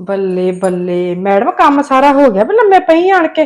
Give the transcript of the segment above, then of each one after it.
ਬੱਲੇ ਬੱਲੇ। ਮੈਡਮ ਕੰਮ ਸਾਰਾ ਹੋ ਗਿਆ ਵੀ ਲੰਮੇ ਪਈ ਆਣ ਕੇ?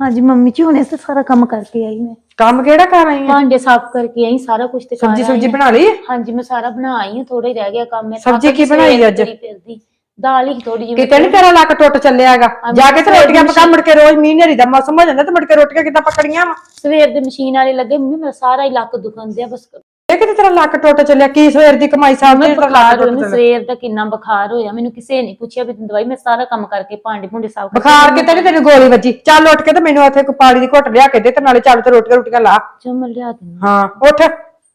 ਹਾਂਜੀ ਮੰਮੀ ਜੀ ਹੁਣੇ ਤੇ ਸਾਰਾ ਕੰਮ ਕਰਕੇ ਆਈ ਮੈਂ। ਕੰਮ ਕਿਹੜਾ ਕਰ ਆਈ ਹੈ ਭਾਂਡੇ ਸਾਫ਼ ਕਰਕੇ ਆਈ ਸਾਰਾ ਕੁਝ ਤੇ ਕਰ ਸਬਜੀ ਆਈ ਸੁਬਜੀ। ਬਣਾ ਲਈ? ਹਾਂਜੀ ਮੈਂ ਸਾਰਾ ਬਣਾ ਆਈ ਹਾਂ ਥੋੜਾ ਹੀ ਰਹਿ ਗਿਆ ਕੰਮ। ਮੈਂ ਸਬਜ਼ੀ ਥੱਕ ਕੀ ਗਈ ਬਣਾਈ ਸਵੇਰ ਅੱਜ? ਦੀ ਫਿਰਦੀ। ਦਾਲ ਹੀ ਥੋੜੀ ਜਿਹੀ ਕਿਤੇ ਨਹੀਂ ਤੇਰਾ ਲੱਕ ਟੁੱਟ ਚੱਲਿਆਗਾ ਜਾ ਕੇ ਤੇ ਰੋਟੀਆਂ ਪਕਾ ਮੁੜ ਕੇ ਰੋਜ਼ ਮੀਂਹ ਨੇਰੀ ਦਾ ਮੌਸਮ ਹੋ ਜਾਂਦਾ ਤੇ ਮੁੜ ਕੇ ਰੋਟੀਆਂ ਕਿੱਦਾਂ ਪਕੜੀਆਂ ਵਾ? ਸਵੇਰ ਦੇ ਮਸ਼ੀਨ ਵਾਲੇ ਲੱਗੇ ਮੰਮੀ ਮੇਰਾ ਸਾਰਾ ਹੀ ਲੱਕ ਦੁਖਣ ਦਿਆ ਬਸ ਇਹ ਕਿਤੇ ਤੇਰਾ ਲੱਕ ਟੁੱਟ ਚੱਲਿਆ? ਕੀ ਸਵੇਰ ਦੀ ਕਮਾਈ ਸਾਹਮਣੇ ਮੈਂ ਤੇਰਾ ਬੁਖਾਰ ਲੱਕ ਹੋਇਆ ਟੁੱਟ ਮੈਨੂੰ ਚੱਲਿਆ? ਸਵੇਰ ਦਾ ਕਿੰਨਾ ਬੁਖਾਰ ਹੋਇਆ। ਮੈਨੂੰ ਕਿਸੇ ਨੇ ਪੁੱਛਿਆ ਵੀ ਤੈਨੂੰ ਦਵਾਈ ਮੈਂ ਸਾਰਾ ਕੰਮ ਕਰਕੇ ਭਾਂਡੇ ਭੁੰਡੇ ਸਾਫ਼ ਕਰਕੇ ਬੁਖਾਰ ਕਿਤੇ ਨਹੀਂ ਤੈਨੂੰ ਗੋਲੀ ਵੱਜੀ? ਚੱਲ ਉੱਠ ਕੇ ਤੇ ਮੈਨੂੰ ਉੱਥੇ ਕੋਈ ਪਾਣੀ ਦੀ ਘੁੱਟ ਲਿਆ ਕੇ ਦੇ ਤੇ ਨਾਲੇ ਚੱਲ ਤੇ ਰੋਟੀਆਂ ਰੋਟੀਆਂ ਲਾ। ਚੁੰਮ ਲਿਆ ਦਿੰਦੀ ਹਾਂ। ਉੱਠ।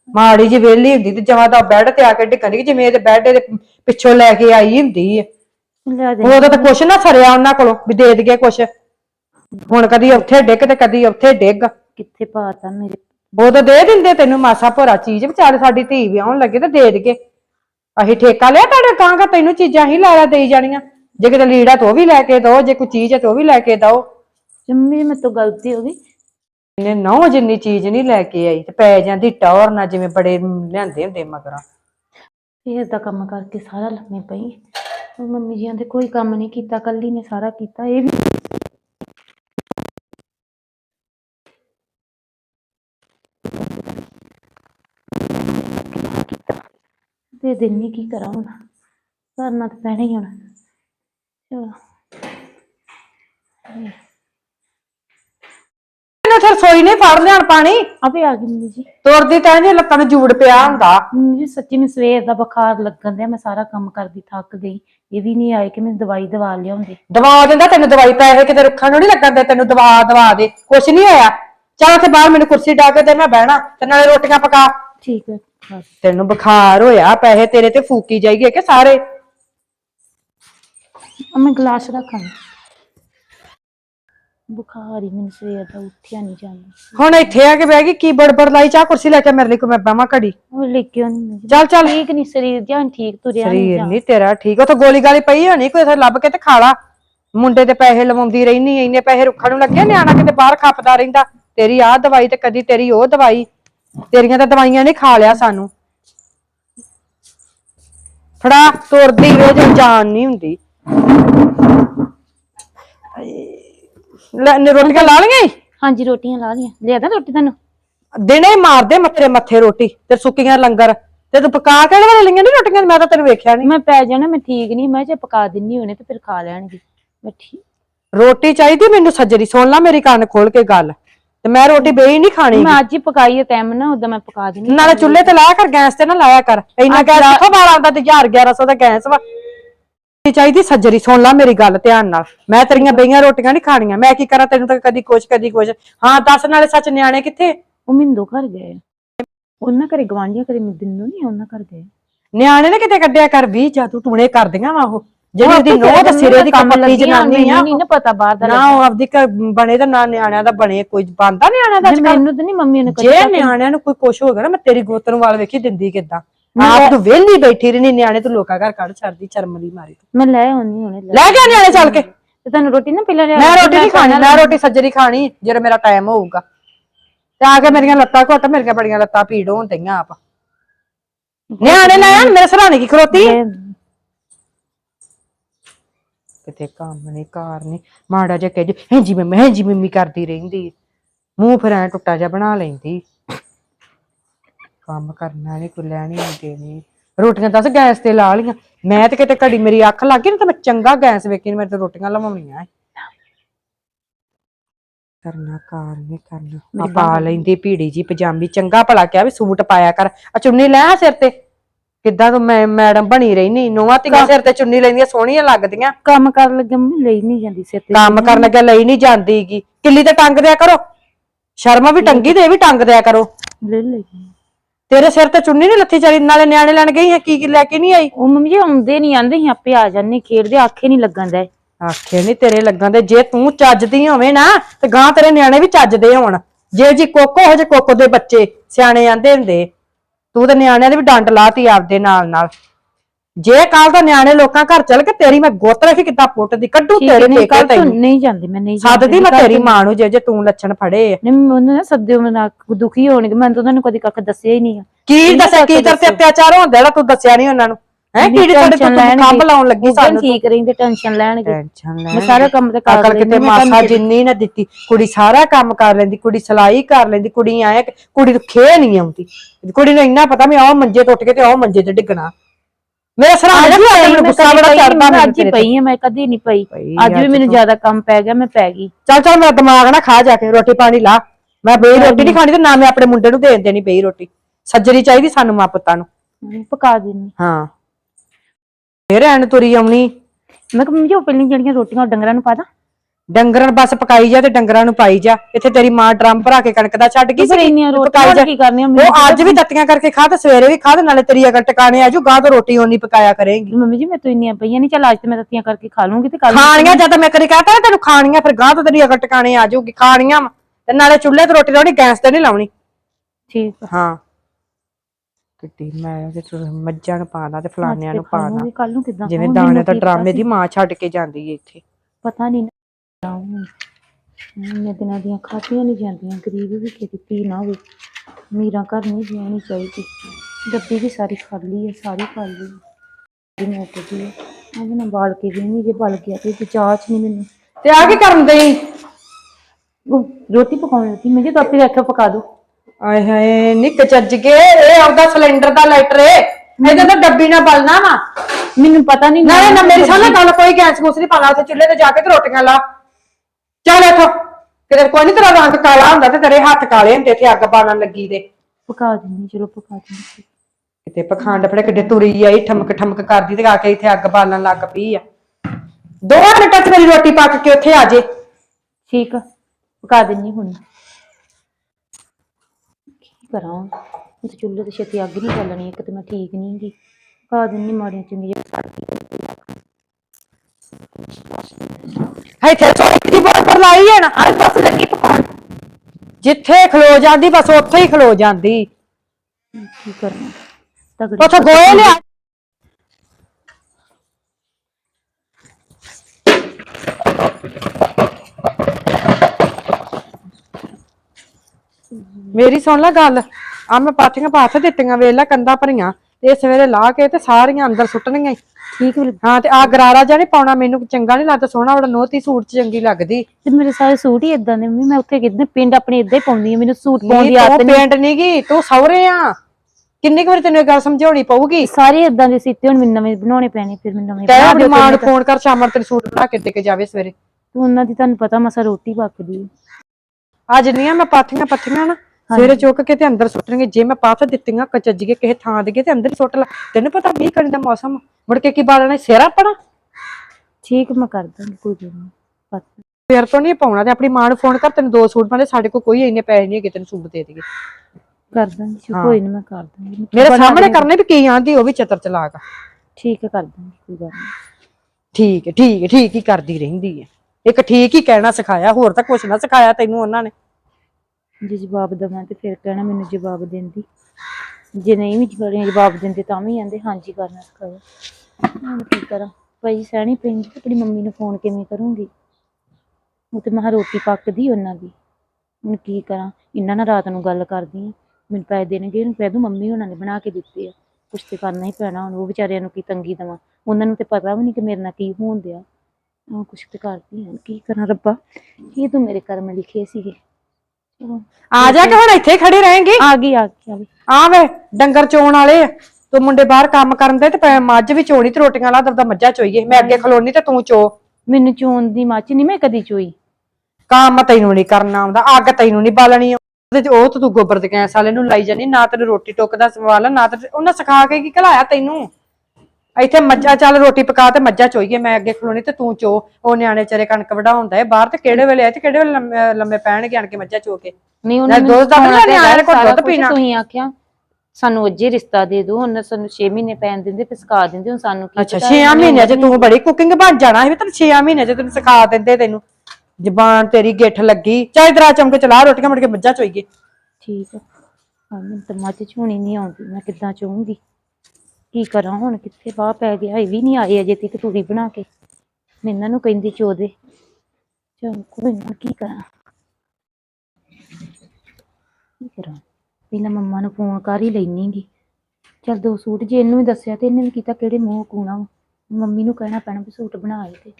ਮਾੜੀ ਜੀ ਵਿਹਲੀ ਹੁੰਦੀ ਤੇ ਜਮਾਂ ਦਾ ਬੈੱਡ ਤੇ ਆ ਕੇ ਡਿੱਗਣ ਜਿਵੇਂ ਇਹਦੇ ਬੈੱਡ ਦੇ ਪਿੱਛੋਂ ਲੈ ਕੇ ਆਈ ਹੁੰਦੀ ਹੈ ਲਿਆ ਦਿੰਦੀ ਉਦੋਂ ਤਾਂ ਕੁਛ ਨਾ ਸਰਿਆ ਉਹਨਾਂ ਕੋਲੋਂ ਵੀ ਦੇ ਦਈਏ ਕੁਛ। ਹੁਣ ਕਦੀ ਉੱਥੇ ਡਿੱਗ ਤੇ ਕਦੀ ਉੱਥੇ ਡਿੱਗ। ਕਿੱਥੇ ਪਾਤਾ ਮੇਰੇ ਉਦੋਂ ਦੇ ਦਿੰਦੇ ਤੈਨੂੰ ਮਾਸਾ ਭੋਰਾ ਚੀਜ਼ ਵਿਚਾਰੇ ਸਾਡੀ ਧੀ ਵਿਆਹਣ ਲੱਗੇ ਤੇ ਦੇ ਦਈਏ ਅਸੀਂ ਠੇਕਾ ਲਿਆ ਤੁਹਾਡੇ ਕਾਂਗਾ ਤੈਨੂੰ ਚੀਜ਼ਾਂ ਹੀ ਲਾਲਾ ਦੇਈ ਜਾਣੀਆਂ। ਜੇ ਕਿਤੇ ਲੀੜਾ ਤਾਂ ਵੀ ਲੈ ਕੇ ਦੋ ਜੇ ਕੋਈ ਚੀਜ਼ ਹੈ ਤਾਂ ਉਹ ਵੀ ਲੈ ਕੇ ਦੋ ਜੰਮੀ ਮੇਰੇ ਤੋਂ ਗਲਤੀ ਹੋ ਗਈ। ਇਹਨੇ ਨੌ ਜਿੰਨੀ ਚੀਜ਼ ਨਹੀਂ ਲੈ ਕੇ ਆਈ ਤੇ ਪੈ ਜਾਂਦੀ ਟੌਰ ਨਾ ਜਿਵੇਂ ਬੜੇ ਲਿਆਂਦੇ ਹੁੰਦੇ ਮਗਰਾਂ। ਫੇਰ ਦਾ ਕੰਮ ਕਰਕੇ ਸਾਰਾ ਲੰਮੇ ਪਈ। ਮੰਮੀ ਜੀਆਂ ਦੇ ਕੋਈ ਕੰਮ ਨਹੀਂ ਕੀਤਾ ਕੱਲੀ ਨੇ ਸਾਰਾ ਕੀਤਾ ਇਹ ਵੀ ਦੇ ਦਿੰਨੀ ਕੀ ਕਰਾਂ ਹੁਣ? ਕਰਨਾ ਤਾਂ ਪੈਣਾ ਹੀ ਹੁਣ। ਚਲੋ। ਇਹਨੇ ਫਿਰ ਸੋਈ ਨਹੀਂ ਫੜ ਲਿਆਣ ਪਾਣੀ? ਆਪੇ ਆ ਗਈ ਮੰਮੀ ਜੀ। ਤੁਰਦੀ ਤਾਂ ਇਹਦੇ ਲੱਤਾਂ ਨੂੰ ਜੂੜ ਪਿਆ ਹੁੰਦਾ। ਮੰਮੀ ਜੀ ਸੱਚੀ ਮੈਂ ਸਵੇਰ ਦਾ ਬੁਖਾਰ ਲੱਗਣ ਦਿਆ ਮੈਂ ਸਾਰਾ ਕੰਮ ਕਰਦੀ ਥੱਕ ਗਈ। ਇਹ ਵੀ ਨਹੀਂ ਆਏ ਕਿ ਮੈਨੂੰ ਦਵਾਈ ਦਵਾ ਲਿਆਉਂਦੇ। ਦਵਾ ਦਿੰਦਾ ਤੈਨੂੰ ਦਵਾਈ ਪੈਸੇ ਕਿਤੇ ਰੁੱਖਾਂ ਨੂੰ ਨਹੀਂ ਲੱਗਣ ਦੇ ਤੈਨੂੰ ਦਵਾ ਦਵਾ ਦੇ। ਕੁਛ ਨਹੀਂ ਹੋਇਆ। ਚੱਲ ਉੱਥੇ ਬਾਹਰ ਮੈਨੂੰ ਕੁਰਸੀ ਢਾ ਕੇ ਦੇ ਮੈਂ ਬਹਿਣਾ ਤੇ ਨਾਲੇ ਰੋਟੀਆਂ ਪਕਾ। ਠੀਕ ਹੈ। ਬਸ। ਤੈਨੂੰ ਬੁਖਾਰ ਹੋਇਆ ਪੈਸੇ ਤੇਰੇ ਤੇ ਫੂਕੀ ਜਾਈਏ ਕਿ ਸਾਰੇ? ਆ ਮੈਂ ਗਲਾਸ ਰੱਖਾਂ ਬੁਖਾਰ ਹੀ ਮੈਨੂੰ ਸਵੇਰ ਦਾ ਉੱਠਿਆ ਨਹੀਂ ਜਾਂਦਾ ਹੁਣ ਇੱਥੇ ਆ ਕੇ ਬਹਿ ਗਈ ਕੀ ਬੜਬੜ ਲਾਈ? ਚਾਹ ਕੁਰਸੀ ਲੈ ਕੇ ਮੇਰੇ ਲਈ ਕੋ ਮੈਂ ਬਾਵਾਂ ਘੜੀ? ਉਹ ਲੈ ਕੇ ਨਹੀਂ ਚੱਲ ਚੱਲ। ਠੀਕ ਨਹੀਂ ਸਰੀਰ ਧਿਆਨ ਠੀਕ ਤੁਰਿਆ ਨਹੀਂ ਸਰੀਰ ਨਹੀਂ ਤੇਰਾ ਠੀਕ। ਉਥੇ ਗੋਲੀ ਗਾਲੀ ਪਈ ਹੋਣੀ ਕੋਈ ਇੱਥੇ ਲੱਭ ਕੇ ਤੇ ਖਾ ਲਾ। ਮੁੰਡੇ ਤੇ ਪੈਸੇ ਲਵਾਉਂਦੀ ਰਹਿਨੀ ਇੰਨੇ ਪੈਸੇ ਰੁੱਖਾਂ ਨੂੰ ਲੱਗੇ ਨਿਆਣਾ ਕਿਤੇ ਬਾਹਰ ਖੱਪਦਾ ਰਹਿੰਦਾ। ਤੇਰੀ ਆਹ ਦਵਾਈ ਤੇ ਕਦੀ ਤੇਰੀ ਉਹ ਦਵਾਈ। ਤੇਰੀਆਂ ਤਾਂ ਦਵਾਈਆਂ ਨੇ ਖਾ ਲਿਆ ਸਾਨੂੰ। ਫੜਾ ਤੁਰਦੀ ਰੋਜ਼ ਜਾਨ ਨਹੀਂ ਹੁੰਦੀ। ਲੈ ਨੇ ਰੋਟੀਆਂ ਲਾ ਲਈਆਂ ਈ? ਹਾਂਜੀ ਰੋਟੀਆਂ ਲਾ ਲੀਆਂ ਲਿਆਦਾ ਰੋਟੀ ਤੁਹਾਨੂੰ? ਦਿਨੇ ਮਾਰਦੇ ਮੱਥੇ ਮੱਥੇ ਰੋਟੀ ਤੇ ਸੁੱਕੀਆਂ ਲੰਗਰ। ਤੇ ਤੂੰ ਪਕਾ ਕਿਹੜੇ ਵੇਲੇ ਲਈਆਂ ਨੀ ਰੋਟੀਆਂ? ਮੈਂ ਤਾਂ ਤੈਨੂੰ ਵੇਖਿਆ ਨਹੀਂ ਮੈਂ ਪੈ ਜਾਣਾ ਮੈਂ ਠੀਕ ਨਹੀਂ ਮੈਂ ਜੇ ਪਕਾ ਦਿੰਨੀ ਹੋਣੇ ਤੇ ਫਿਰ ਖਾ ਲੈਣਗੇ। ਮੈਂ ਠੀਕ। ਰੋਟੀ ਚਾਹੀਦੀ ਮੈਨੂੰ ਸੱਜਰੀ। ਸੁਣ ਲੈ ਮੇਰੀ ਕੰਨ ਖੋਲ ਕੇ ਗੱਲ। ਤੇ ਮੈਂ ਰੋਟੀ ਬੇਈ ਨਹੀਂ ਖਾਣੀ ਮੈਂ ਅੱਜ ਹੀ ਪਕਾਈ ਹੈ ਟਾਈਮ ਨਾ ਉਦੋਂ ਮੈਂ ਪਕਾ ਦਿੰਨੀ ਨਾਲੇ ਚੁੱਲ੍ਹੇ ਤੇ ਲਾਇਆ ਕਰ ਗੈਸ ਤੇ ਨਾ ਲਾਇਆ ਕਰ। ਇੰਨਾ ਗੈਸ ਕਿੱਥੋਂ ਵਾਲਾ ਆਉਂਦਾ? ਤੇ 1000 1100 ਦਾ ਗੈਸ ਵਾ। ਰੋਟੀ ਚਾਹੀਦੀ ਸੱਜਰੀ? ਸੁਣ ਲੈ ਮੇਰੀ ਗੱਲ ਧਿਆਨ ਨਾਲ। ਮੈਂ ਤੇਰੀਆਂ ਬਈਆਂ ਰੋਟੀਆਂ ਨਹੀਂ ਖਾਣੀਆਂ। ਮੈਂ ਕੀ ਕਰਾਂ? ਤੈਨੂੰ ਤਾਂ ਕਦੀ ਕੁਛ ਕਦੀ ਕੁਛ। ਹਾਂ ਦੱਸ ਨਾਲੇ ਸੱਚ ਨਿਆਣੇ ਕਿੱਥੇ? ਉਹ ਮਿੰਦੋ ਘਰ ਗਏ। ਉਹਨਾਂ ਘਰੇ ਗਵਾਂਢੀਆਂ ਘਰੇ ਮਿੰਦੋ ਨਹੀਂ ਉਹਨਾਂ ਘਰ ਗਏ। ਨਿਆਣੇ ਨੇ ਕਿਤੇ ਕੱਢਿਆ ਕਰ? ਵੀ ਜਾਦੂ ਟੂਣੇ ਕਰਦੀਆਂ ਵਾ ਉਹ। ਜਿਹੜੀ ਦੀ ਨੋਹ ਤੇ ਸਿਰੇ ਦੀ ਕੰਮਤੀ ਜਨਾਨੀ ਆ। ਨਹੀਂ ਨਾ ਪਤਾ ਬਾਹਰ ਦਾ ਨਾ ਉਹ ਆਪਦੀ ਬਣੇ ਤਾਂ ਨਾ ਨਿਆਣਿਆਂ ਦਾ ਬਣੇ ਕੋਈ ਬੰਦਾ ਨਿਆਣਿਆਂ ਦਾ? ਮੈਨੂੰ ਤਾਂ ਨਹੀਂ ਮੰਮੀ ਨੇ ਜੇ ਨਿਆਣਿਆਂ ਨੂੰ ਕੋਈ ਕੁਛ ਹੋ ਗਿਆ ਨਾ ਮੈਂ ਤੇਰੀ ਗੋਤਨ ਵਾਲ ਵੇਖੀ ਦਿੰਦੀ ਕਿੱਦਾਂ? ਆਪ ਤੂੰ ਵਿਹਲੀ ਬੈਠੀ ਰਹਿਨੀ ਨਿਆਣੇ ਤੂੰ ਲੋਕਾਂ ਘਰ ਕੱਢ ਛੱਡਦੀ ਸ਼ਰਮ ਦੀ ਮਾਰੀ। ਮੈਂ ਲੈ ਆਉਣੀ ਹੁਣੇ ਲੈ ਗਿਆ ਨਿਆਣੇ ਚੱਲ ਕੇ। ਤੇ ਤੁਹਾਨੂੰ ਰੋਟੀ ਨਾ ਪਹਿਲਾਂ ਮੈਂ ਰੋਟੀ ਨਹੀਂ ਖਾਣੀ ਮੈਂ ਰੋਟੀ ਸੱਜਰੀ ਖਾਣੀ ਜਦੋਂ ਮੇਰਾ ਟਾਈਮ ਹੋਊਗਾ। ਤੇ ਆ ਕੇ ਮੇਰੀਆਂ ਲੱਤਾਂ ਘੁੱਟ ਮੇਰੀਆਂ ਬੜੀਆਂ ਲੱਤਾਂ ਪੀੜ ਹੋਣ ਤਈਆਂ ਆਪ। ਨਿਆਣੇ ਲੈ ਆਣ ਮੇਰੇ ਸਰਾਣੇ ਕੀ ਖਲੋਤੀ? ਕਿਤੇ ਕੰਮ ਨਹੀਂ ਕਾਰ ਨਹੀਂ ਮਾੜਾ ਜਿਹਾ ਕਹਿ ਦੇ ਹੈਂਜੀ ਮੰਮੀ ਹੈਂਜੀ ਮੰਮੀ ਕਰਦੀ ਰਹਿੰਦੀ ਮੂੰਹ ਫਿਰ ਐ ਟੁੱਟਾ ਜਿਹਾ ਬਣਾ ਲੈਂਦੀ ਕੰਮ ਕਰਨਾ ਨਹੀਂ ਕੋਈ ਲੈਣੀ ਨਹੀਂ ਦੇਣੀ। ਰੋਟੀਆਂ ਦੱਸ ਗੈਸ ਤੇ ਲਾ ਲੀਆਂ ਮੈਂ ਤੇ ਕਿਤੇ ਘੜੀ ਮੇਰੀ ਅੱਖ ਲੱਗ ਗਈ ਨਾ ਤਾਂ ਮੈਂ ਚੰਗਾ ਗੈਸ ਵੇਖੀ ਮੈਂ ਤੇ ਰੋਟੀਆਂ ਲਵਾਉਣੀਆਂ। ਕਰਨਾ ਕਾਰ ਨਹੀਂ ਕਰਨਾ। ਆ ਪਾ ਲੈਂਦੀ ਭੀੜੀ ਜੀ ਪਜਾਮੀ। ਚੰਗਾ ਭਲਾ ਕਿਹਾ ਵੀ ਸੂਟ ਪਾਇਆ ਕਰ। ਆ ਚੁੰਨੀ ਲੈ ਸਿਰ ਤੇ। ਕਿੱਦਾਂ ਤੂੰ ਮੈਂ ਮੈਡਮ ਬਣੀ ਰਹਿਨੀ ਨੋਹਾਂ ਧੀਆਂ ਸਿਰ ਤੇ ਚੁੰਨੀ ਲੈਂਦੀਆਂ ਸੋਹਣੀਆਂ ਲੱਗਦੀਆਂ। ਕੰਮ ਕਰਨ ਲੱਗੇ ਮੰਮੀ ਲਈ ਨਹੀਂ ਜਾਂਦੀ ਸਿਰ ਤੇ ਕੰਮ ਕਰਨ ਲੱਗਿਆ ਲਈ ਨਹੀਂ ਜਾਂਦੀਗੀ। ਕਿੱਲੀ ਤੇ ਟੰਗ ਦਿਆ ਕਰੋ। ਸ਼ਰਮਾ ਵੀ ਟੰਗੀ ਤੇ ਇਹ ਵੀ ਟੰਗ ਦਿਆ ਕਰੋ। ਲੈ ਲਈ। ਤੇਰੇ ਸਿਰ ਤੇ ਚੁੰਨੀ ਨਹੀਂ ਲੱਥੀ ਚਾਰੀ ਨਾਲੇ ਨਿਆਣੇ ਲੈਣ ਗਈ ਹੈ ਕੀ ਕੀ ਲੈ ਕੇ ਨਹੀਂ ਆਈ? ਉਹ ਮੰਮੀ ਜੀ ਆਉਂਦੇ ਨਹੀਂ ਆਂਦੇ ਸੀ ਆਪੇ ਆ ਜਾਂਦੇ ਖੇਡਦੇ ਆਖੇ ਨਹੀਂ ਲੱਗਣ ਦੇ। ਆਖੇ ਨਹੀਂ ਤੇਰੇ ਲੱਗਾਂ ਦੇ ਜੇ ਤੂੰ ਚੱਜਦੀ ਹੋਵੇਂ ਨਾ ਤੇ ਗਾਂ ਤੇਰੇ ਨਿਆਣੇ ਵੀ ਚੱਜਦੇ ਹੋਣ। ਜੇ ਜੀ ਕੋਕੋ ਹੋ ਜੇ ਕੋਕੋ ਦੇ ਬੱਚੇ ਸਿਆਣੇ ਆਂਦੇ ਹੁੰਦੇ। ਤੂੰ ਤੇ ਨਿਆਣਿਆਂ ਦੀ ਵੀ ਡੰਡ ਲਾਤੀ ਆਪਦੇ ਨਾਲ ਨਾਲ। ਜੇ ਕੱਲ ਦਾ ਨਿਆਣੇ ਲੋਕਾਂ ਘਰ ਚਲ ਕੇ ਤੇਰੀ ਮੈਂ ਗੁੱਤ ਰੱਖੀ ਕਿੱਦਾਂ ਪੁੱਟਦੀ ਕੱਢੂ ਤੇਰੇ ਨਹੀਂ ਕੱਲ ਤੋਂ ਤੈਨੂੰ। ਨਹੀਂ ਜਾਂਦੀ ਮੈਂ ਨਹੀਂ ਸੱਦਦੀ ਮੈਂ ਤੇਰੀ ਮਾਂ ਨੂੰ ਜੇ ਜੇ ਤੂੰ ਲੱਛਣ ਫੜੇ ਆ। ਨਹੀਂ ਮੈਂ ਉਹਨੂੰ ਨਾ ਸੱਦਿਓ ਮੈਂ ਨਾ ਦੁਖੀ ਹੋਣਗੇ ਮੈਂ ਤਾਂ ਉਹਨਾਂ ਨੂੰ ਕਦੀ ਕੱਖ ਦੱਸਿਆ ਹੀ ਨਹੀਂ ਕੀ ਦੱਸਿਆ ਕੀ ਤੇਰੇ ਤੇ ਅਤਿਆਚਾਰ ਹੁੰਦਾ ਜਿਹੜਾ ਤੂੰ ਦੱਸਿਆ ਨਹੀਂ ਉਹਨਾਂ ਨੂੰ। ਹੈ? ਕਿਹੜੀ ਸਾਡੇ ਤੋਂ ਕੰਬ ਲਾਉਣ ਲੱਗੀ ਸਾਨੂੰ ਠੀਕ ਰਹਿੰਦੇ ਟੈਨਸ਼ਨ ਲੈਣਗੇ। ਟੈਨਸ਼ਨ ਮੈਂ ਸਾਰਾ ਕੰਮ ਤੇ ਕਰ ਲੈਂਦੀ ਕਿਤੇ ਮੈਂ ਮਾਸਾ ਜਿੰਨੀ ਨਾ ਦਿੱਤੀ ਕੁੜੀ ਸਾਰਾ ਕੰਮ ਕਰ ਲੈਂਦੀ ਕੁੜੀ ਸਲਾਈ ਕਰ ਲੈਂਦੀ ਕੁੜੀ ਆਏ ਕੁੜੀ ਨੂੰ ਖੇ ਨਹੀਂ ਆਉਂਦੀ। ਕੁੜੀ ਨੂੰ ਇੰਨਾ ਪਤਾ ਵੀ ਆਹ ਮੰਜੇ ਟੁੱਟ ਕੇ ਤੇ ਆਹ ਮੰਜੇ ਤੇ ਡਿੱਗਣਾ। ਮੇਰਾ ਸਰਾਣਾ ਅੱਜ ਹੀ ਮੈਨੂੰ ਗੁੱਸਾ ਬੜਾ ਚੜਦਾ ਮੈਂ ਅੱਜ ਹੀ ਪਈ ਆ ਮੈਂ ਕਦੀ ਨਹੀਂ ਪਈ। ਪਈ ਅੱਜ ਵੀ ਮੈਨੂੰ। ਜ਼ਿਆਦਾ ਕੰਮ ਪੈ ਗਿਆ ਮੈਂ ਪੈ ਗਈ। ਚੱਲ ਚੱਲ ਮੇਰਾ ਦਿਮਾਗ ਨਾ ਖਾ ਜਾ ਕੇ ਰੋਟੀ ਪਾਣੀ ਲਾ। ਮੈਂ ਬਈ ਰੋਟੀ ਨਹੀਂ ਖਾਣੀ ਤੇ ਨਾ ਮੈਂ ਆਪਣੇ ਮੁੰਡੇ ਨੂੰ ਦੇਣ ਦੇਣੀ ਬਈ ਰੋਟੀ। ਸੱਜਰੀ ਚਾਹੀਦੀ ਸਾਨੂੰ ਮਾਂ ਪੁੱਤਾਂ ਨੂੰ। ਮੈਂ ਪਕਾ ਦਿੰਨੀ ਹਾਂ। ਫੇਰ ਐਨ ਤੁਰੀ ਆਉਣੀ। ਮੈਂ ਕਿਹਾ ਮੰਮੀ ਜੀ ਉਹ ਪਹਿਲਾਂ ਜਿਹੜੀਆਂ ਰੋਟੀਆਂ ਉਹ ਡੰਗਰਾਂ ਨੂੰ ਪਾ ਦਾਂ? ਡੰਗਰਾਂ ਨੂੰ ਬਸ ਪਕਾਈ ਜਾ ਤੇ ਡੰਗਰਾਂ ਨੂੰ ਪਾਈ ਜਾ। ਇੱਥੇ ਤੇਰੀ ਮਾਂ ਡਰਮ ਭਰਾ ਕੇ ਕਣਕ ਦਾ ਛੱਡ ਗਈ ਫਿਰ ਸੀ ਇੰਨੀਆਂ ਪਕਾਈ ਰੋਟੀਆਂ ਜਾ। ਕੀ ਕਰਨੀਆਂ ਉਹ ਅੱਜ ਵੀ ਤੱਤੀਆਂ ਕਰਕੇ ਖਾ ਤੇ ਸਵੇਰੇ ਵੀ ਖਾ ਤੇ ਨਾਲੇ ਤੇਰੀ ਅਗਰ ਟਿਕਾਣੇ ਆਜੂ ਗਾਂ ਤੋਂ ਰੋਟੀ ਓਨੀ ਪਕਾਇਆ ਕਰੇਂਗੀ। ਮੰਮੀ ਜੀ ਮੈਂ ਤਾਂ ਇੰਨੀਆਂ ਪਈਆਂ ਨਹੀਂ ਚੱਲ ਅੱਜ ਤੇ ਮੈਂ ਤੱਤੀਆਂ ਕਰਕੇ ਖਾ ਲੂੰਗੀ ਤੇ ਕੱਲ ਖਾਣੀਆਂ ਜਦ ਮੈਂ ਕਰੀ ਕਹਤਾ ਨਾ ਤੈਨੂੰ ਖਾਣੀਆਂ ਫਿਰ ਗਾਂ ਤੋਂ ਤੇਰੀ ਅਗਰ ਟਿਕਾਣੇ ਆਜੂਗੀ ਖਾਣੀਆਂ ਵਾਂ। ਤੇ ਨਾਲੇ ਚੁੱਲ੍ਹੇ ਤੇ ਰੋਟੀ ਲਾਉਣੀ ਗੈਸ ਤੇ ਨਹੀਂ ਲਾਉਣੀ। ਠੀਕ ਆ। ਹਾਂ। ਕਿੱਡੀ ਮੈਂ ਤੇ ਤੂੰ ਮੱਝਾਂ ਨੂੰ ਪਾਣਾ ਤੇ ਫਲਾਨਿਆਂ ਨੂੰ ਕੱਲ ਨੂੰ ਕਿਦਾਂ ਜਿਵੇਂ ਦਾਣੇ ਦਾ ਡਰਾਮੇ ਦੀ ਮਾਂ ਛੱਡ ਕੇ ਜਾਂਦੀ ਏ ਇੱਥੇ। ਪਤਾ ਨਹੀਂ ਮੈਂ ਦਿਨਾਂ ਦੀਆਂ ਖਾਤੀਆਂ ਨਹੀਂ ਜਾਂਦੀਆਂ ਗਰੀਬ ਵੀ ਕਿਤੇ ਧੀ ਨਾ ਹੋਵੇ। ਮੀਰਾ ਘਰ ਨਹੀਂ ਜਾਣੀ ਚਾਹੀਦੀ। ਡੱਬੀ ਵੀ ਸਾਰੀ ਖਾਲੀ ਹੈ ਸਾਰੀ ਖਾਲੀ ਹੈ ਮੁੱਕ ਗਈ ਹੈ ਉਹਦੇ ਨਾਲ ਬਾਲ ਕੇ ਵੀ ਨਹੀਂ ਜੇ ਬਲ ਗਿਆ ਤੇ ਚਾਚ ਨਹੀਂ ਮੈਨੂੰ। ਤੇ ਆ ਕੀ ਕਰਨ ਦਈ ਉਹ ਰੋਟੀ ਪਕਾਉਣ ਲੱਗੀ ਮੈਂ ਜੇ ਦਾਤੀ ਰੱਖਿਆ ਪਕਾ ਦੋ। ਆਏ ਹਾਏ ਨਿੱਕ ਚੱਜ ਕੇ ਇਹ ਆਉਂਦਾ ਸਿਲੰਡਰ ਦਾ ਲਾਈਟਰ ਏ। ਇਹਦੇ ਤਾਂ ਡੱਬੀ ਨਾਲ ਬਲਣਾ ਵਾ। ਮੈਨੂੰ ਪਤਾ ਨਹੀਂ ਨਾਲੇ ਨਾ ਮੇਰੀ ਸਾਹਮਣੇ ਗੱਲ ਕੋਈ ਗੈਸ ਗੂਸ ਨਹੀਂ ਪਾਣਾ ਉੱਥੇ ਚੁੱਲ੍ਹੇ ਤੇ ਜਾ ਕੇ ਤੇ ਰੋਟੀਆਂ ਲਾ। ਚੱਲ ਇੱਥੋਂ। ਕਿਤੇ ਕੋਈ ਨਹੀਂ ਤੇਰਾ ਰੰਗ ਕਾਲਾ ਹੁੰਦਾ ਤੇ ਤੇਰੇ ਹੱਥ ਕਾਲੇ ਹੁੰਦੇ ਇੱਥੇ ਅੱਗ ਬਾਲਣ ਲੱਗੀ ਦੇ ਪਕਾ ਦਿੰਦੀ ਚਲੋ ਪਕਾ ਦਿੰਦੀ ਕਿਤੇ ਪਖੰਡ ਫੜੇ ਕਿੱਡੇ ਤੁਰੀ ਆਈ ਠਮਕ ਠਮਕ ਕਰਦੀ ਤੇ ਆ ਕੇ ਇੱਥੇ ਅੱਗ ਬਾਲਣ ਲੱਗ ਪਈ ਆ। ਦੋ ਮਿੰਟਾਂ 'ਚ ਮੇਰੀ ਰੋਟੀ ਪੱਕ ਕੇ ਉੱਥੇ ਆ ਜੇ। ਠੀਕ ਆ ਪਕਾ ਦਿੰਨੀ ਹੁਣ। ਕਰਾਂ? ਹੁਣ ਤੇ ਚੁੱਲ੍ਹੇ ਤੇ ਛੇਤੀ ਅੱਗ ਨਹੀਂ ਚੱਲਣੀ ਇੱਕ ਤੇ ਮੈਂ ਠੀਕ ਨਹੀਂ ਗੀ ਪਕਾ ਦਿੰਨੀ ਮਾੜੀਆਂ ਚੰਗੀਆਂ। ਇੱਥੇ ਸੋਈ ਦੀ ਬੋਤਲ ਲਾਈ ਹੈ ਨਾ। ਅੱਜ ਬਸ ਲੱਗੀ ਪਕਾਉਣ ਜਿੱਥੇ ਖਲੋ ਜਾਂਦੀ ਬਸ ਉੱਥੇ ਹੀ ਖਲੋ ਜਾਂਦੀ। ਕੀ ਕਰਨਾ? ਤਗੜੀ ਉੱਥੇ ਗੋਏ ਲਿਆ ਮੇਰੀ ਸੁਣ ਲੈ ਗੱਲ। ਆ ਮੈਂ ਪਾਥੀਆਂ ਪਾਥ ਦਿੱਤੀਆਂ ਵੇਲਾ ਕੰਦਾ ਭਰੀਆਂ। ਤੇ ਇਹ ਸਵੇਰੇ ਲਾ ਕੇ ਤੇ ਸਾਰੀਆਂ ਅੰਦਰ ਸੁੱਟਣੀਆਂ ਈ। ਠੀਕ ਵੀ ਹਾਂ ਤੇ ਆ ਗਰਾਰਾ ਜਿਹਾ ਨੀ ਪਾਉਣਾ ਮੈਨੂੰ ਚੰਗਾ ਨਹੀਂ ਲੱਗਦਾ ਸੋਹਣਾ ਬੜਾ ਨੋਤੀ ਸੂਟ ਚ ਚੰਗੀ ਲੱਗਦੀ। ਤੇ ਮੇਰੇ ਸਾਰੇ ਸੂਟ ਹੀ ਇਦਾਂ ਦੇ ਮੰਮੀ ਮੈਂ ਉੱਥੇ ਕਿਤੇ ਪਿੰਡ ਆਪਣੇ ਇਦਾਂ ਹੀ ਪਾਉਂਦੀ ਆ ਮੈਨੂੰ ਸੂਟ ਪਾਉਣ ਦੀ ਨਹੀਂ ਆਦਤ ਤੂੰ ਨਹੀਂ। ਪੇਂਟ ਨੀ ਗੀ ਤੂੰ ਸੌਰੇ ਆ। ਕਿੰਨੀ ਕੁ ਵਾਰੀ ਤੈਨੂੰ ਇਹ ਗੱਲ ਸਮਝਾਉਣੀ ਪਊਗੀ? ਸਾਰੇ ਇਦਾਂ ਦੇ ਸੀਤੇ ਹੁਣ ਮੈਨੂੰ ਨਵੇਂ ਬਣਾਉਣੇ ਪੈਣੇ ਫਿਰ ਮੈਨੂੰ ਨਵੇਂ ਕਹਿ ਬਣਾ ਆਪਣੀ ਦਿਓ ਮਾਂ ਨੂੰ ਫਿਰ ਫੋਨ ਕਰ ਸ਼ਾਮਾਂ ਨੂੰ ਤੈਨੂੰ ਸੂਟ ਬਣਾ ਕੇ ਦੇ ਕੇ ਜਾਵੇ ਸਵੇਰੇ। ਤੇ ਉਹਨਾਂ ਦੀ ਤੁਹਾਨੂੰ ਪਤਾ ਮਸਾ ਰੋਟੀ ਪੱਕਦੀ। ਹੈ ਅੱਜ ਨਹੀਂ ਮੈਂ ਪਾਥੀਆਂ ਪੱਥੀਆਂ ਨਾ ਸਵੇਰੇ ਚੁੱਕ ਕੇ ਤੇ ਅੰਦਰ ਸੁੱਟਣਗੇ ਜੇ ਮੈਂ ਪਾਥ ਦਿੱਤੀਆਂ ਕਚੱਜੀਏ ਕਿਸੇ ਥਾਂ ਦੇ ਤੇ ਅੰਦਰ ਹੀ ਸੁੱਟ ਲਾ। ਤੈਨੂੰ ਪਤਾ ਮੀਂਹ ਕਣੀ ਦਾ ਮੌਸਮ ਮੁੜ ਕੇ ਕੀ ਬਾਲਣਾ ਸਿਰਾ ਪੜਾ ਠੀਕ ਮੈਂ ਕਰ ਦਾਂਗੀ ਕੋਈ ਗੱਲ ਨਹੀਂ। ਪਤਾ ਫੇਰ ਤੋਂ ਨਹੀਂ ਪਾਉਣਾ ਤੇ ਆਪਣੀ ਮਾਂ ਨੂੰ ਫੋਨ ਕਰ ਤੈਨੂੰ ਦੋ ਸੂਟ ਪਾਣੇ ਸਾਡੇ ਕੋਲ ਕੋਈ ਇੰਨੇ ਪੈਸੇ ਨਹੀਂ ਹੈਗੇ ਤੈਨੂੰ ਸੂਟ ਦੇ ਦੇਗੇ ਕਰ ਦਾਂਗੀ ਕੋਈ ਨਹੀਂ ਮੈਂ ਕਰ ਦਾਂਗੀ ਮੇਰੇ ਬਣਾ ਸਾਹਮਣੇ। ਕਰਨੇ ਵੀ ਕੀ ਆਂਦੀ ਉਹ ਵੀ ਚਤਰ ਚਲਾਕ ਠੀਕ ਹੈ ਕਰ ਦਾਂਗੀ ਕੋਈ ਗੱਲ ਨਹੀਂ। ਠੀਕ ਹੈ ਠੀਕ ਹੈ ਠੀਕ ਹੀ ਕਰਦੀ ਰਹਿੰਦੀ ਹੈ। ਇੱਕ ਠੀਕ ਹੀ ਕਹਿਣਾ ਸਿਖਾਇਆ ਹੋਰ ਤਾਂ ਕੁਛ ਨਾ ਸਿਖਾਇਆ ਤੈਨੂੰ ਉਹਨਾਂ ਨੇ। ਜੇ ਜਵਾਬ ਦਵਾਂ ਤੇ ਫਿਰ ਕਹਿਣਾ ਮੈਨੂੰ ਜਵਾਬ ਦਿੰਦੀ। ਜੇ ਨਹੀਂ ਵੀ ਜਵਾਬ ਦਿੰਦੇ ਤਾਂ ਵੀ ਕਹਿੰਦੇ, ਹਾਂਜੀ ਕਰਨਾ ਸਿਖਾਇਆ ਹੁਣ ਕੀ ਕਰਾਂ? ਭਾਈ ਸਹਿਣੀ ਪੈਂਦੀ ਆਪਣੀ ਮੰਮੀ ਨੂੰ ਫੋਨ ਕਿਵੇਂ ਕਰੂੰਗੀ? ਉਹ ਤੇ ਮਹਾ ਰੋਟੀ ਪੱਕਦੀ ਉਹਨਾਂ ਦੀ। ਹੁਣ ਕੀ ਕਰਾਂ? ਇਹਨਾਂ ਨਾਲ ਰਾਤ ਨੂੰ ਗੱਲ ਕਰਦੀ ਆ। ਮੈਨੂੰ ਪੈਸੇ ਦੇਣਗੇ, ਇਹਨੂੰ ਕਹਿ ਦੂੰ ਮੰਮੀ ਉਹਨਾਂ ਨੇ ਬਣਾ ਕੇ ਦਿੱਤੇ ਆ। ਕੁਛ ਤੇ ਕਰਨਾ ਹੀ ਪੈਣਾ, ਹੁਣ ਉਹ ਵਿਚਾਰਿਆਂ ਨੂੰ ਕੀ ਤੰਗੀ ਦੇਵਾਂ? ਉਹਨਾਂ ਨੂੰ ਤੇ ਪਤਾ ਵੀ ਨਹੀਂ ਕਿ ਮੇਰੇ ਨਾਲ ਕੀ ਹੋਣ ਦਿਆ। ਕੁਛ ਤੇ ਕਰਦੀ ਹਾਂ ਕੀ ਕਰਾਂ ਰੱਬਾ? ਇਹ ਤੂੰ ਮੇਰੇ ਕਰਮ ਲਿਖੇ ਸੀਗੇ। ਆ ਜਾ ਕੇ ਹੁਣ ਇੱਥੇ ਖੜੀ ਰਹੇਂਗੀ ਆ ਗਈ ਆ ਗਈ ਆ ਗਈ। ਆ ਵੇ ਡੰਗਰ ਚੋਣ ਵਾਲੇ ਆ। ਤੂੰ ਮੁੰਡੇ ਬਾਹਰ ਕੰਮ ਕਰਨ ਦੇ ਤੇ ਪੈ- ਮੱਝ ਵੀ ਚੋਣੀ ਤੇ ਰੋਟੀਆਂ ਲਾ ਦਬਦਾ ਮੱਝਾਂ ਚੋਈਏ। ਮੈਂ ਅੱਗੇ ਖਲੋਣੀ ਤੇ ਤੂੰ ਚੋ। ਮੈਨੂੰ ਚੋਣ ਦੀ ਮੱਚ ਨਹੀਂ ਮੈਂ ਕਦੀ ਚੋਈ। ਕੰਮ ਤੈਨੂੰ ਨਹੀਂ ਕਰਨਾ ਆਉਂਦਾ ਅੱਗ ਤੈਨੂੰ ਨਹੀਂ ਬਾਲਣੀ ਉਹਦੇ ਚ ਉਹ ਤੇ ਤੂੰ ਗੋਬਰ ਦੇ ਗੈਸ ਵਾਲੇ ਨੂੰ ਲਾਈ ਜਾਨੀ ਨਾ ਤੈਨੂੰ ਰੋਟੀ ਟੁੱਕ ਦਾ ਸਵਾਲ ਆ, ਨਾ ਤੇ ਉਹਨਾਂ ਸਿਖਾ ਕੇ ਕੀ ਘਲਾਇਆ ਤੈਨੂੰ? ਇੱਥੇ ਮੱਝਾਂ ਚੱਲ ਰੋਟੀ ਪਕਾ ਤੇ ਮੱਝਾਂ ਚੋਈਏ ਮੈਂ ਅੱਗੇ ਖਲੋਣੀ ਤੇ ਤੂੰ ਚੋ। ਉਹ ਨਿਆਣੇ ਚਰੇ ਕਣਕ ਵਢਾਉਂਦਾ ਏ ਬਾਹਰ ਤੇ ਕਿਹੜੇ ਵੇਲੇ ਆਏ ਤੇ ਕਿਹੜੇ ਵੇਲੇ ਲੰਮੇ ਲੰਮੇ ਪੈਣਗੇ ਆਣ ਕੇ ਮੱਝਾਂ ਚੋ ਕੇ? ਨਹੀਂ ਲੈ ਦੁੱਧ ਦਾ ਵੀ ਤੇ ਨਿਆਣੇ ਕੋਲ ਸਾਰਾ ਦੁੱਧ ਕੁਛ ਪੀਣਾ। ਤੁਸੀਂ ਆਖਿਆ ਸਾਨੂੰ ਅੱਜੇ ਰਿਸ਼ਤਾ ਦੇ ਦਿਓ ਹੁਣ ਸਾਨੂੰ 6 ਮਹੀਨੇ ਪੈਣ ਦਿੰਦੇ ਤੇ ਸਿਖਾ ਦਿੰਦੇ ਹੁਣ ਸਾਨੂੰ ਕੀ ਅੱਛਾ ਪਤਾ 6 ਮਹੀਨਿਆਂ ਚ ਤੂੰ ਬੜੀ ਕੁਕਿੰਗ ਬਣ ਜਾਣਾ ਸੀ ਤੈਨੂੰ 6 ਮਹੀਨਿਆਂ ਚ ਤੈਨੂੰ ਸਿਖਾ ਦਿੰਦੇ ਤੈਨੂੰ। ਜ਼ਬਾਨ ਤੇਰੀ ਗਿੱਠ ਲੱਗੀ। ਚਾਹੇ ਤੇਰਾ ਚਮਕ ਚਲਾ ਰੋਟੀਆਂ ਮੁੜ ਕੇ ਮੱਝਾਂ ਚੋਈਏ। ਠੀਕ ਹੈ ਮੈਨੂੰ ਤਾਂ ਮੱਝ ਚੋਣੀ ਨਹੀਂ ਆਉਂਦੀ ਮੈਂ ਕਿੱਦਾਂ ਚੋਊਂਗੀ? ਕੀ ਕਰਾਂ ਹੁਣ? ਕਿੱਥੇ ਵਾਹ ਪੈ ਗਿਆ? ਇਹ ਵੀ ਨਹੀਂ ਆਏ ਅਜੇ ਤੱਕ ਤੂੜੀ ਬਣਾ ਕੇ। ਮੈਂ ਇਹਨਾਂ ਨੂੰ ਕਹਿੰਦੀ ਚੋ ਚਲ ਕੋਈ ਨਾ, ਕੀ ਕਰਾਂ? ਕੀ ਕਰਾਂ? ਪਹਿਲਾਂ ਮੰਮਾ ਨੂੰ ਫੋਨ ਕਰ ਹੀ ਲੈਣੀ ਚਲ ਦੋ ਸੂਟ, ਜੇ ਇਹਨੂੰ ਵੀ ਦੱਸਿਆ ਤੇ ਇਹਨੇ ਵੀ ਕੀਤਾ ਕਿਹੜੇ ਮੂੰਹ ਕੂਣਾ ਮੰਮੀ ਨੂੰ ਕਹਿਣਾ ਪੈਣਾ ਵੀ ਸੂਟ ਬਣਾਏ ਤੇ।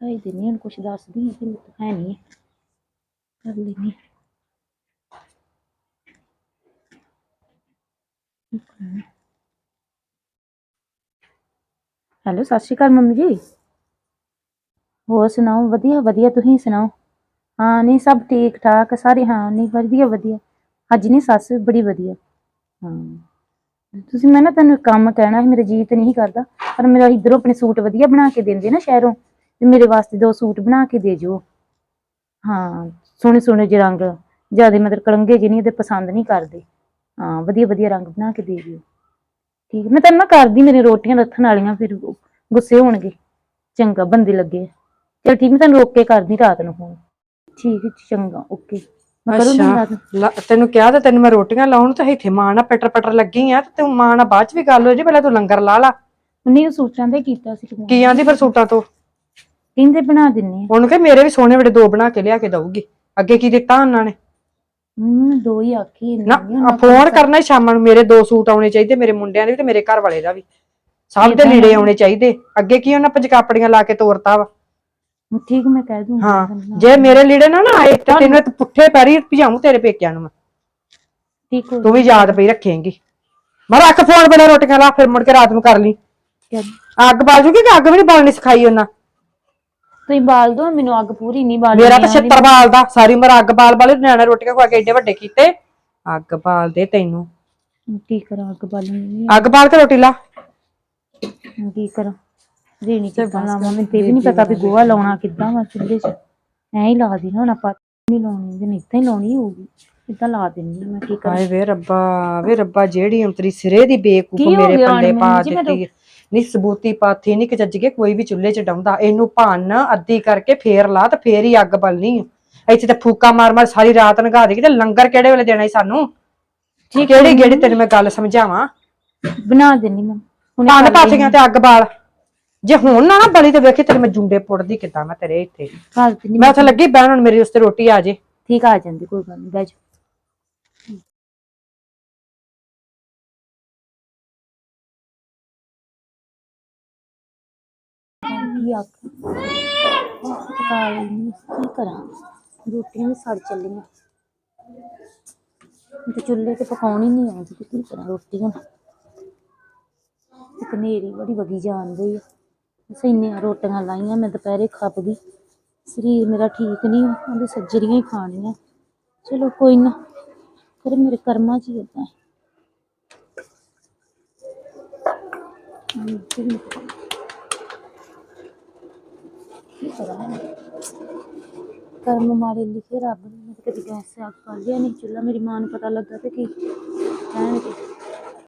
ਖਾਈ ਦਿੰਨੀ ਹੁਣ ਕੁਛ ਦੱਸਦੀ ਹੈ ਫਿਰ ਹੈ ਨਹੀਂ ਕਰ ਲੈਣੀ ਹੈਲੋ, ਸਤਿ ਸ਼੍ਰੀ ਅਕਾਲ ਮੰਮੀ ਜੀ। ਹੋਰ ਸੁਣਾਓ, ਵਧੀਆ ਵਧੀਆ, ਤੁਸੀਂ ਸੁਣਾਓ? ਹਾਂ, ਨਹੀਂ, ਸਭ ਠੀਕ ਠਾਕ, ਸਾਰੇ ਹਾਂ, ਨਹੀਂ, ਵਧੀਆ ਵਧੀਆ। ਅੱਜ ਨਹੀਂ, ਸੱਸ ਵੀ ਬੜੀ ਵਧੀਆ। ਹਾਂ। ਤੁਸੀਂ, ਮੈਂ ਨਾ ਤੈਨੂੰ ਇੱਕ ਕੰਮ ਕਹਿਣਾ ਸੀ, ਮੇਰਾ ਜੀਤ ਨਹੀਂ ਕਰਦਾ, ਪਰ ਮੇਰਾ ਇਧਰੋਂ ਆਪਣੇ ਸੂਟ ਵਧੀਆ ਬਣਾ ਕੇ ਦਿੰਦੇ ਨਾ ਸ਼ਹਿਰੋਂ, ਤੇ ਮੇਰੇ ਵਾਸਤੇ ਦੋ ਸੂਟ ਬਣਾ ਕੇ ਦੇ ਜੋ ਹਾਂ, ਸੋਹਣੇ ਸੋਹਣੇ ਜਿਹੇ ਰੰਗ, ਜ਼ਿਆਦਾ ਮਤਲਬ ਕਲੰਗੇ ਜਿਹੇ ਨਹੀਂ ਇਹਦੇ ਪਸੰਦ ਨਹੀਂ ਕਰਦੇ। ਹਾਂ, ਵਧੀਆ ਵਧੀਆ ਰੰਗ ਬਣਾ ਕੇ ਦੇ ਦਿਓ ਠੀਕ ਮੈਂ ਤੈਨੂੰ ਨਾ ਕਰਦੀ ਮੇਰੇ ਰੋਟੀਆਂ ਰੱਖਣ ਵਾਲੀਆਂ ਫਿਰ ਗੁੱਸੇ ਹੋਣਗੇ। ਚੰਗਾ ਬੰਦੇ ਲੱਗੇ ਚਲ ਠੀਕ ਮੈਂ ਤੈਨੂੰ ਰੋਕ ਕੇ ਕਰਦੀ ਰਾਤ ਨੂੰ ਫੋਨ ਠੀਕ ਹੈ ਚੰਗਾ ਓਕੇ ਮੈਂ ਕਰੂੰ ਤੈਨੂੰ ਰਾਤ ਨੂੰ। ਲ- ਤੈਨੂੰ ਕਿਹਾ ਤੇ ਤੈਨੂੰ ਮੈਂ ਰੋਟੀਆਂ ਲਾਉਣ ਤੇ ਇੱਥੇ ਮਾਂ ਨਾਲ ਪਟਰ ਪਟਰ ਲੱਗੀ ਆ ਤੇ ਤੂੰ ਮਾਂ ਨਾਲ ਬਾਅਦ ਚ ਵੀ ਗੱਲ ਹੋ ਜੇ ਪਹਿਲਾਂ ਤੂੰ ਲੰਗਰ ਲਾ ਲਾ। ਨਹੀਂ ਉਹ ਸੂਟਾਂ ਦਾ ਹੀ ਕੀਤਾ ਸੀ ਕੀ ਆਂਦੀ ਫਿਰ ਸੂਟਾਂ ਤੋਂ? ਕਹਿੰਦੇ ਬਣਾ ਦਿੰਨੇ ਆ। ਉਹਨੂੰ ਕਿ ਮੇਰੇ ਵੀ ਸੋਹਣੇ ਬੜੇ ਦੋ ਬਣਾ ਕੇ ਲਿਆ ਕੇ ਦਊਗੀ। ਅੱਗੇ ਕੀ ਦਿੱਤਾ ਉਹਨਾਂ ਨੇ? ਹੂੰ ਦੋ ਹੀ ਆਖੀ ਨਾ ਆ ਫੋਨ ਕਰਨਾ ਹੀ ਸ਼ਾਮਾਂ ਨੂੰ ਮੇਰੇ ਦੋ ਸੂਟ ਆਉਣੇ ਚਾਹੀਦੇ ਮੇਰੇ ਮੁੰਡਿਆਂ ਦੇ ਵੀ ਤੇ ਮੇਰੇ ਘਰ ਵਾਲੇ ਦਾ ਵੀ। ਸਭ ਦੇ ਲੀੜੇ ਆਉਣੇ ਚਾਹੀਦੇ। ਅੱਗੇ ਕੀ ਉਹਨਾਂ ਪੰਜਕਾਪੜੀਆਂ ਲਾ ਕੇ ਤੋਰਤਾ ਵਾ? ਠੀਕ ਮੈਂ ਕਹਿ ਦੂੰਗੀ ਹਾਂ। ਜੇ ਮੇਰੇ ਲੀੜੇ ਨਾ ਨਾ ਆਏ ਤੇ ਤੈਨੂੰ ਇੱਕ ਪੁੱਠੇ ਪੈਰੀ ਭਜਾਉਂ ਤੇਰੇ ਪੇਕਿਆਂ ਨੂੰ ਮੈਂ। ਠੀਕ ਹੋ ਤੂੰ ਵੀ ਯਾਦ ਪਈ ਰੱਖੇਂਗੀ। ਮੈਂ ਰੱਖ ਫੋਨ ਪਹਿਲਾਂ ਰੋਟੀਆਂ ਲਾ ਫਿਰ ਮੁੜ ਕੇ ਰਾਤ ਨੂੰ ਕਰ ਲਈ। ਗਿਆ ਅੱਗ ਬਾਲ ਜੂਗੀ ਕਿ ਅੱਗ ਵੀ ਨਹੀਂ ਬਾਲਣੀ ਸਿਖਾਈ ਉਹਨਾਂ? ਤੁਸੀਂ ਬਾਲ ਦੋ ਮੈਨੂੰ ਅੱਗ ਪੂਰੀ ਨਹੀਂ ਬਾਲ ਮੇਰਾ ਤਾਂ ਛਿੱਤਰ ਬਾਲਦਾ ਸਾਰੀ ਉਮਰ ਅੱਗ ਬਾਲ ਬਾਲੇ ਨਿਆਣੇ ਰੋਟੀਆਂ ਖਵਾ ਕੇ ਏਡੇ ਵੱਡੇ ਕੀਤੇ। ਅੱਗ ਬਾਲਦੇ ਤੈਨੂੰ। ਕੀ ਕਰਾਂ ਅੱਗ ਬਾਲਣ ਨਹੀਂ ਅੱਗ ਬਾਲ ਕੇ ਰੋਟੀ ਲਾ। ਹੁਣ ਕੀ ਕਰਾਂ? ਰੇਣੀ ਕਿੱਦਾਂ ਲਾਵਾਂ ਮੈਨੂੰ ਤੇ ਵੀ ਨਹੀਂ ਪਤਾ ਵੀ ਗੋਹਾ ਲਾਉਣਾ ਕਿੱਦਾਂ ਵਾ ਚੁੱਲ੍ਹੇ 'ਚ। ਐਂ ਹੀ ਲਾ ਦੇਣਾ ਹੁਣ ਆਪਾਂ ਨਹੀਂ ਲਾਉਣੀ ਤੇ ਨਹੀਂ ਤਾਂ ਹੀ ਲਾਉਣੀ ਹੋਊਗੀ। ਕਿੱਦਾਂ ਲਾ ਆ ਮੈਂ ਕੀ ਕਰਾਂ? ਹਾਏ ਵੇ ਰੱਬਾ ਵੇ ਰੱਬਾ ਜਿਹੜੀ ਅੰਤਰੀ ਸਿਰੇ ਦੀ ਬੇਕੂਫ ਕੀ ਹੋ ਮੇਰੇ ਗਿਆ ਪੱਲੇ ਪਾ ਜੀ, ਮੈਂ ਦਿੱਤੀ। ਨਹੀਂ ਸਬੂਤੀ ਪਾਥੀ ਨਹੀਂ ਕਚੱਜੀਏ ਕੋਈ ਵੀ ਚੁੱਲ੍ਹੇ 'ਚ ਡਾਉਂਦਾ ਇਹਨੂੰ ਭੰਨ ਅੱਧੀ ਕਰਕੇ ਫੇਰ ਲਾ ਤੇ ਫੇਰ ਹੀ ਅੱਗ ਬਲਣੀ। ਇੱਥੇ ਤੇ ਫੂਕਾ ਮਾਰ ਮਾਰ ਸਾਰੀ ਰਾਤ ਨਗਾ ਦੇਗੀ ਤੇ ਲੰਗਰ ਕਿਹੜੇ ਵੇਲੇ ਦੇਣਾ ਸਾਨੂੰ? ਕਿਹੜੀ ਕਿਹੜੀ ਤੈਨੂੰ ਮੈਂ ਗੱਲ ਸਮਝਾਵਾਂ? ਬਣਾ ਦਿੰਨੀ ਮੈਂ। ਹੁਣ ਪੰਨ ਪਾਥੀਆਂ ਤੇ ਅੱਗ ਬਾਲ। ਜੇ ਹੁਣ ਨਾ ਨਾ ਬਲੀ ਤੇ ਵੇਖੀ ਤੇਰੇ ਮੈਂ ਜੁੰਡੇ ਪੁੱਟਦੀ ਕਿੱਦਾਂ ਮੈਂ ਤੇਰੇ ਇੱਥੇ। ਮੈਂ ਉੱਥੇ ਲੱਗੀ ਬਹਿਣ ਹੁਣ ਮੇਰੀ ਉਸ ਤੇ ਰੋਟੀ ਆ ਜੇ। ਠੀਕ ਆ ਜਾਂਦੀ ਕੋਈ ਗੱਲ ਨਹੀਂ ਬਹਿ ਜਾ ਕੀ ਆਖ ਕਾਲ ਨਹੀਂ ਕੀ ਕਰਾਂ? ਰੋਟੀਆਂ ਵੀ ਸੜ ਚੱਲੀਆਂ। ਤੇ ਚੁੱਲ੍ਹੇ ਤੇ ਪਕਾਉਣੀ ਨਹੀਂ ਆਉਂਦੀ ਤੇ ਕੀ ਕਰਾਂ ਰੋਟੀਆਂ ਇੱਕ ਨੇਰੀ ਬੜੀ ਵਗੀ ਜਾਂਦੀ ਆ। ਅਸੀਂ ਇੰਨੀਆਂ ਰੋਟੀਆਂ ਲਾਈਆਂ, ਮੈਂ ਦੁਪਹਿਰੇ ਖੱਪ ਗਈ। ਸਰੀਰ ਮੇਰਾ ਠੀਕ ਨਹੀਂ ਉਹਦੇ ਸੱਜਰੀਆਂ ਹੀ ਖਾਣੀਆਂ। ਚਲੋ ਕੋਈ ਨਾ ਫਿਰ ਮੇਰੇ ਕਰਮਾਂ 'ਚ ਹੀ ਇਦਾਂ ਕੀ ਕਰਾਂ ਮੈਂ? ਕਰਮ ਮਾੜੇ ਲਿਖੇ ਰੱਬ ਨੇ, ਮੈਂ ਤਾਂ ਕਦੀ ਗੈਸ ਸਾਫ਼ ਕਰ ਲਿਆ ਨਹੀਂ ਚੁੱਲਾ ਮੇਰੀ ਮਾਂ ਨੂੰ ਪਤਾ ਲੱਗਾ ਤੇ ਕੀ ਕਹਿਣਗੇ